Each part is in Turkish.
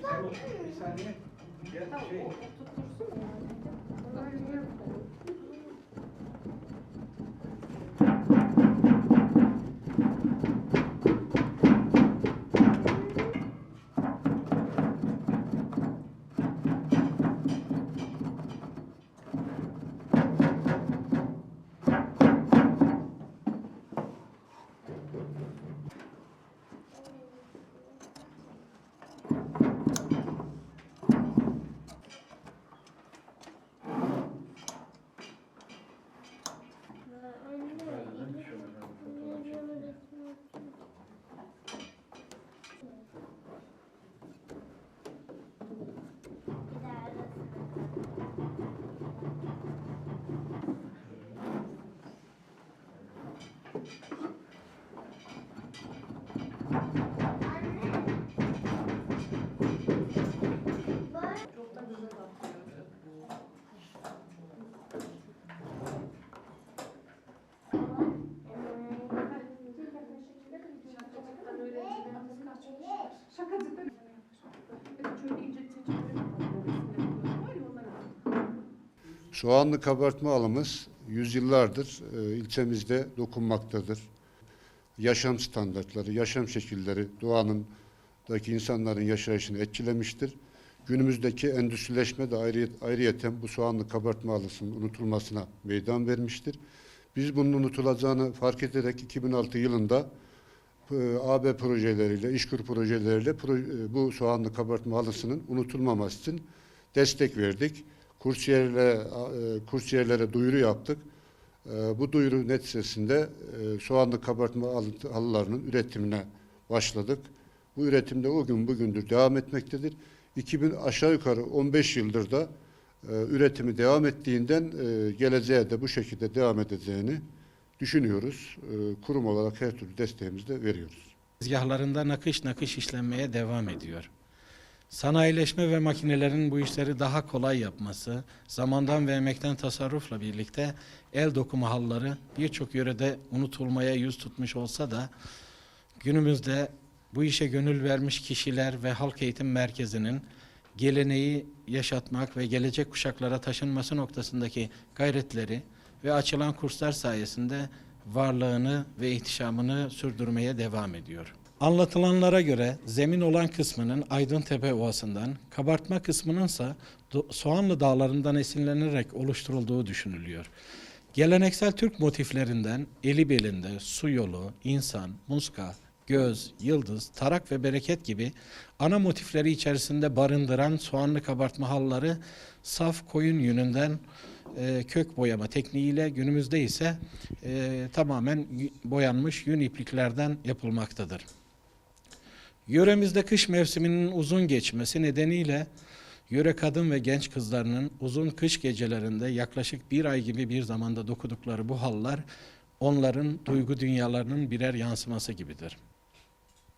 Bir saniye. Gel şey. Soğanlı kabartma alımız yüzyıllardır e, ilçemizde dokunmaktadır. Yaşam standartları, yaşam şekilleri doğanın daki insanların yaşayışını etkilemiştir. Günümüzdeki endüstrileşme de ayrı, ayrıyeten bu soğanlı kabartma alısının unutulmasına meydan vermiştir. Biz bunun unutulacağını fark ederek 2006 yılında e, AB projeleriyle, işkur projeleriyle pro- e, bu soğanlı kabartma halısının unutulmaması için destek verdik. Kursiyerlere, kursiyerlere duyuru yaptık. E, Bu duyuru neticesinde e, soğanlı kabartma halı- halılarının üretimine başladık. Bu üretimde o gün bugündür devam etmektedir. 2000 aşağı yukarı 15 yıldır da e, üretimi devam ettiğinden geleceğe de bu şekilde devam edeceğini düşünüyoruz. Kurum olarak her türlü desteğimizi de veriyoruz. Tezgahlarında nakış nakış işlenmeye devam ediyor. Sanayileşme ve makinelerin bu işleri daha kolay yapması, zamandan ve emekten tasarrufla birlikte el dokuma halları birçok yörede unutulmaya yüz tutmuş olsa da günümüzde bu işe gönül vermiş kişiler ve halk eğitim merkezinin geleneği yaşatmak ve gelecek kuşaklara taşınması noktasındaki gayretleri ve açılan kurslar sayesinde varlığını ve ihtişamını sürdürmeye devam ediyor. Anlatılanlara göre zemin olan kısmının Aydıntepe Ovası'ndan, kabartma kısmınınsa Do- Soğanlı Dağları'ndan esinlenerek oluşturulduğu düşünülüyor. Geleneksel Türk motiflerinden eli belinde, su yolu, insan, muska, göz, yıldız, tarak ve bereket gibi ana motifleri içerisinde barındıran soğanlı kabartma halları saf koyun yününden e, kök boyama tekniğiyle günümüzde ise e, tamamen boyanmış yün ipliklerden yapılmaktadır. Yöremizde kış mevsiminin uzun geçmesi nedeniyle yöre kadın ve genç kızlarının uzun kış gecelerinde yaklaşık bir ay gibi bir zamanda dokudukları bu hallar onların duygu dünyalarının birer yansıması gibidir.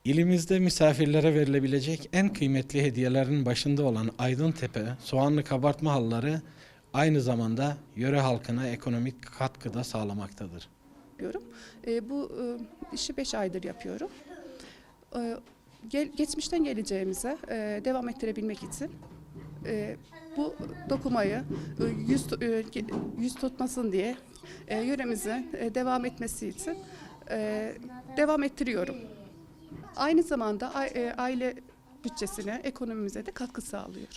İlimizde misafirlere verilebilecek en kıymetli hediyelerin başında olan Aydıntepe soğanlı kabartma halları aynı zamanda yöre halkına ekonomik katkıda sağlamaktadır. yapıyorum. E, bu e, işi 5 aydır yapıyorum. E, gel, geçmişten geleceğimize e, devam ettirebilmek için e, bu dokumayı e, yüz, e, yüz tutmasın diye e, yöremizin e, devam etmesi için e, devam ettiriyorum. Aynı zamanda a- e, aile bütçesine, ekonomimize de katkı sağlıyor.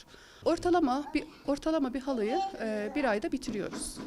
Ortalama bir ortalama bir halıyı e, bir ayda bitiriyoruz.